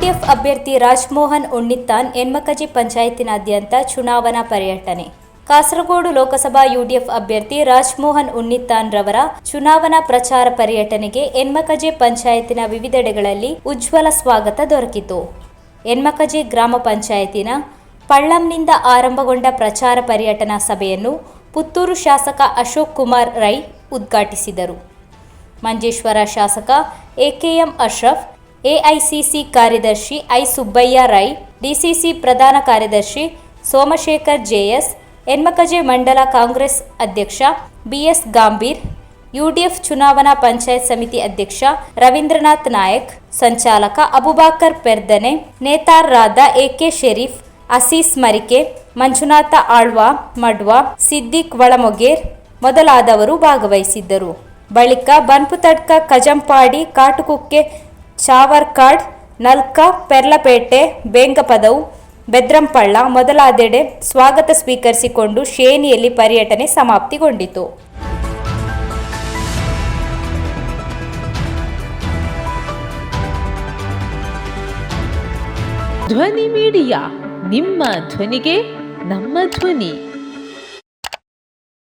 UDF ಅಭ್ಯರ್ಥಿ ರಾಜ್ಮೋಹನ್ ಉಣ್ಣಿತ್ತಾನ್ ಎನ್ಮಕಜಿ ಪಂಚಾಯತಿನಾದ್ಯಂತ ಚುನಾವಣಾ ಪರ್ಯಟನೆ. Kasaragod Lok Sabha UDF ಅಭ್ಯರ್ಥಿ ರಾಜ್ಮೋಹನ್ ಉಣ್ಣಿತ್ತಾನ್ ರವರ ಚುನಾವಣಾ ಪ್ರಚಾರ ಪರ್ಯಟನೆಗೆ ಎನ್ಮಕಜೆ ಪಂಚಾಯತಿನ ವಿವಿಧೆಡೆಗಳಲ್ಲಿ ಉಜ್ವಲ ಸ್ವಾಗತ ದೊರಕಿತು. ಎನ್ಮಕಜೆ ಗ್ರಾಮ ಪಂಚಾಯತಿನ ಪಳ್ಳಂನಿಂದ ಆರಂಭಗೊಂಡ ಪ್ರಚಾರ ಪರ್ಯಟನಾ ಸಭೆಯನ್ನು ಪುತ್ತೂರು ಶಾಸಕ ಅಶೋಕ್ ಕುಮಾರ್ ರೈ ಉದ್ಘಾಟಿಸಿದರು. ಮಂಜೇಶ್ವರ ಶಾಸಕ ಎಕೆಎಂ ಅಶ್ರಫ್ ಎಐಸಿಸಿ ಕಾರ್ಯದರ್ಶಿ ಐ ಸುಬ್ಬಯ್ಯ ರೈ, ಡಿಸಿಸಿ ಪ್ರಧಾನ ಕಾರ್ಯದರ್ಶಿ ಸೋಮಶೇಖರ್ ಜೆಎಸ್, ಎನ್ಮಕಜೆ ಮಂಡಲ ಕಾಂಗ್ರೆಸ್ ಅಧ್ಯಕ್ಷ ಬಿಎಸ್ ಗಾಂಭೀರ್, ಯುಡಿಎಫ್ ಚುನಾವಣಾ ಪಂಚಾಯತ್ ಸಮಿತಿ ಅಧ್ಯಕ್ಷ ರವೀಂದ್ರನಾಥ್ ನಾಯಕ್, ಸಂಚಾಲಕ ಅಬುಬಾಕರ್ ಪೆರ್ದನೆ ನೇತಾರರಾದ ಎಕೆ ಶರೀಫ್, ಅಸೀಸ್ ಮರಿಕೆ, ಮಂಜುನಾಥ ಆಳ್ವಾ, ಮಡ್ವಾ, ಸಿದ್ದಿಕ್ ಒಳಮೊಗೇರ್ ಮೊದಲಾದವರು ಭಾಗವಹಿಸಿದ್ದರು. ಬಳಿಕ ಬನ್ಪುತಡ್ಕ ಕಜಂಪಾಡಿ ಕಾಟುಕುಕ್ಕೆ ಚಾವರ್ಕಾಡ್, ನಲ್ಕ, ಪೆರ್ಲಪೇಟೆ, ಬೇಂಗಪದವು, ಬೆದ್ರಂಪಳ್ಳ ಮೊದಲಾದೆಡೆ ಸ್ವಾಗತ ಸ್ವೀಕರಿಸಿಕೊಂಡು ಶೇನಿಯಲ್ಲಿ ಪರ್ಯಟನೆ ಸಮಾಪ್ತಿಗೊಂಡಿತು. ಧ್ವನಿ ಮೀಡಿಯಾ, ನಿಮ್ಮ ಧ್ವನಿಗೆ ನಮ್ಮ ಧ್ವನಿ.